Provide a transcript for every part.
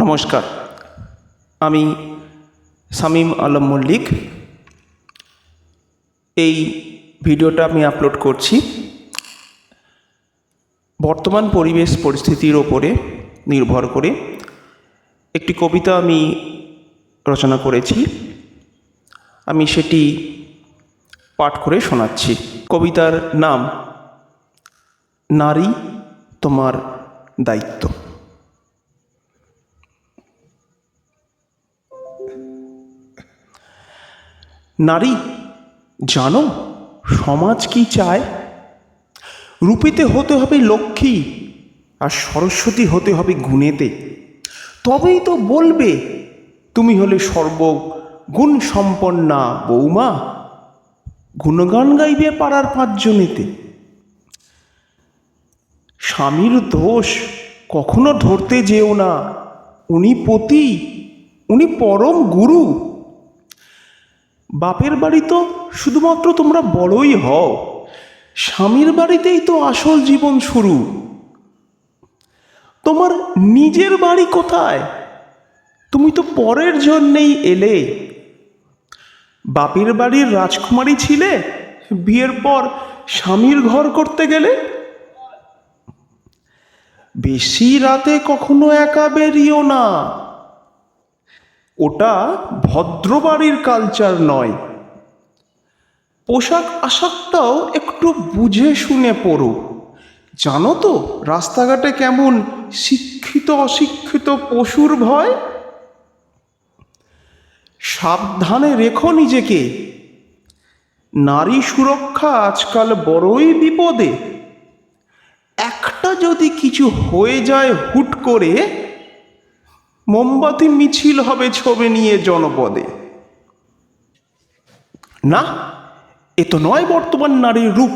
নমস্কার। আমি শামীম আলম মল্লিক। এই ভিডিওটা আমি আপলোড করছি। বর্তমান পরিবেশ পরিস্থিতির ওপরে নির্ভর করে একটি কবিতা আমি রচনা করেছি। আমি সেটি পাঠ করে শোনাচ্ছি। কবিতার নাম, নারী তোমার দায়িত্ব। নারী, জানো, সমাজ কি চায়? রূপেতে হতে হবে লক্ষ্মী আর সরস্বতী হতে হবে গুণেতে। তবেই তো বলবে, তুমি হলে সর্বগুণ সম্পন্না বৌমা। গুণগান গাইবে পাড়ার পাঁচজনেতে। স্বামীর দোষ কখনো ধরতে যেও না। উনি পতি, উনি পরম গুরু। বাপের বাড়ি তো শুধুমাত্র তোমরা বড়ই হও। স্বামীর বাড়িতেই তো আসল জীবন শুরু। তোমার নিজের বাড়ি কোথায়? তুমি তো পরের জন্যেই এলে। বাপের বাড়ির রাজকুমারী ছিলে? বিয়ের পর স্বামীর ঘর করতে গেলে? বেশি রাতে কখনো একা বেরিও না। ওটা ভদ্রবাড়ির কালচার নয়। পোশাক আশাকটাও একটু বুঝে শুনে পড়ো। জানো তো রাস্তাঘাটে কেমন শিক্ষিত অশিক্ষিত পশুর ভয়? সাবধানে রেখো নিজেকে। নারী সুরক্ষা আজকাল বড়ই বিপদে। একটা যদি কিছু হয়ে যায় হুট করে মোমবাতি মিছিল হবে ছবি নিয়ে জনপদে। না, এ তো নয় বর্তমান নারীর রূপ।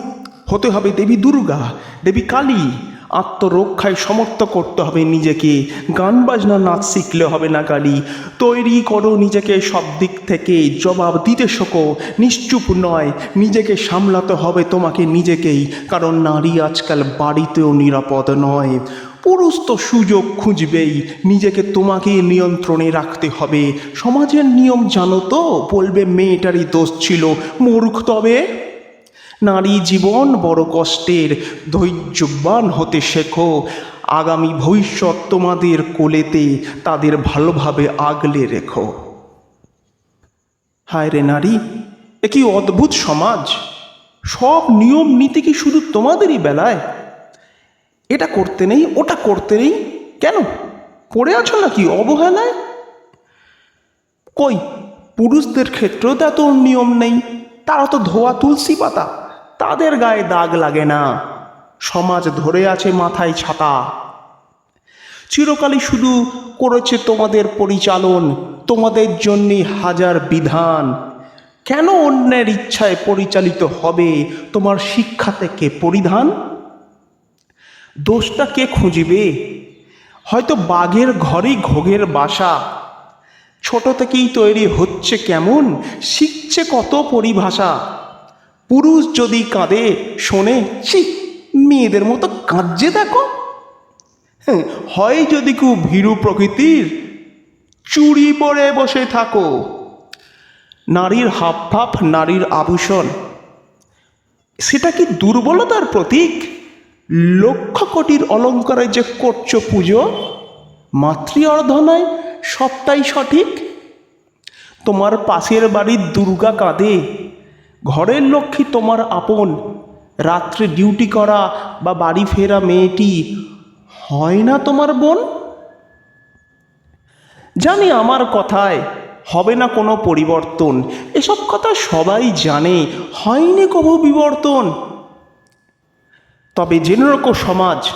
হতে হবে দেবী দুর্গা, দেবী কালী। আত্মরক্ষায় সমর্থ করতে হবে নিজেকে। গান বাজনা, নাচ শিখলে হবে না কালি তৈরি করো নিজেকে সব দিক থেকে। জবাব দিতে শেখো নিশ্চুপ নয়। নিজেকে সামলাতে হবে তোমাকে নিজেকেই। কারণ নারী আজকাল বাড়িতেও নিরাপদ নয়। পুরুষ তো সুযোগ খুঁজবেই। নিজেকে তোমাকে নিয়ন্ত্রণে রাখতে হবে। সমাজের নিয়ম জানো তো? বলবে, মেয়েটারই দোষ ছিল। মূর্খ তবে? নারী জীবন বড় কষ্টের। ধৈর্যবান হতে শেখো। আগামী ভবিষ্যৎ তোমাদের কোলেতে, তাদের ভালোভাবে আগলে রেখো। হায় রে নারী, এ কি অদ্ভুত সমাজ? সব নিয়ম নীতি কি শুধু তোমাদেরই বেলায়? এটা করতে নেই, ওটা করতে নেই, কেন? পড়ে আছো নাকি? অবহেলায়? কই? পুরুষদের ক্ষেত্রেও তো এত নিয়ম নেই। তারা তো ধোয়া তুলসী পাতা। তাদের গায়ে দাগ লাগে না। সমাজ ধরে আছে মাথায় ছাতা। চিরকালই শুধু করেছে তোমাদের পরিচালন, তোমাদের জন্যে হাজার বিধান। কেন অন্যের ইচ্ছায় পরিচালিত হবে? তোমার শিক্ষা থেকে পরিধান? দোষটা কে খুঁজবে? হয়তো বাঘের ঘরেই ঘোগের বাসা। ছোট থেকেই তৈরি হচ্ছে কেমন? শিখছে কত পরিভাষা। পুরুষ যদি কাঁদে শোনে ছি মেয়েদের মতো কাঁদছে দেখো। হ্যাঁ, হয় যদি কেউ ভীরু প্রকৃতির চুরি পরে বসে থাকো। নারীর হাফ হাফ নারীর আভূষণ। সেটা কি দুর্বলতার প্রতীক? লক্ষ কোটির অলঙ্কারে যে করছ পুজো, মাতৃ অর্ধনায় সবটাই সঠিক? তোমার পাশের বাড়ির দুর্গা কাঁদে, ঘরের লক্ষ্মী তোমার আপন, রাত্রে ডিউটি করা বা বাড়ি ফেরা মেয়েটি হয় না তোমার বোন? জানি আমার কথায় হবে না কোনো পরিবর্তন, এসব কথা সবাই জানে, হয়নি কবু বিবর্তন। তবে জেনে সমাজ,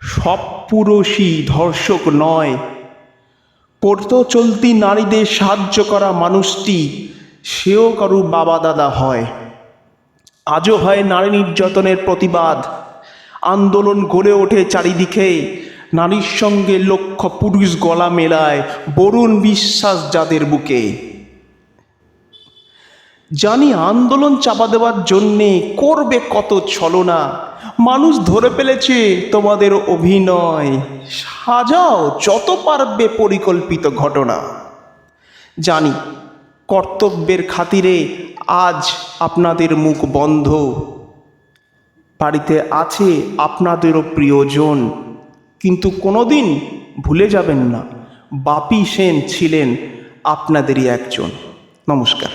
সব পুরুষই ধর্ষক নয়। পড়তো চলতি নারীদের সাহায্য করা মানুষটি, সেও কারু বাবা দাদা হয়। আজও হয় নারী নির্যাতনের প্রতিবাদ। আন্দোলন গড়ে ওঠে চারিদিকে। নারীর সঙ্গে লক্ষ পুরুষ গলা মেলায়, বরুণ বিশ্বাস যাদের বুকে। জানি আন্দোলন চাপা দেওয়ার জন্যে করবে কত ছলনা মানুষ ধরে ফেলেছে তোমাদের অভিনয়। সাজাও যত পারবে পরিকল্পিত ঘটনা। জানি, কর্তব্যের খাতিরে আজ আপনাদের মুখ বন্ধ। বাড়িতে আছে আপনাদেরও প্রিয়জন, কিন্তু কোনোদিন ভুলে যাবেন না। বাপি সেন ছিলেন আপনাদেরই একজন। নমস্কার।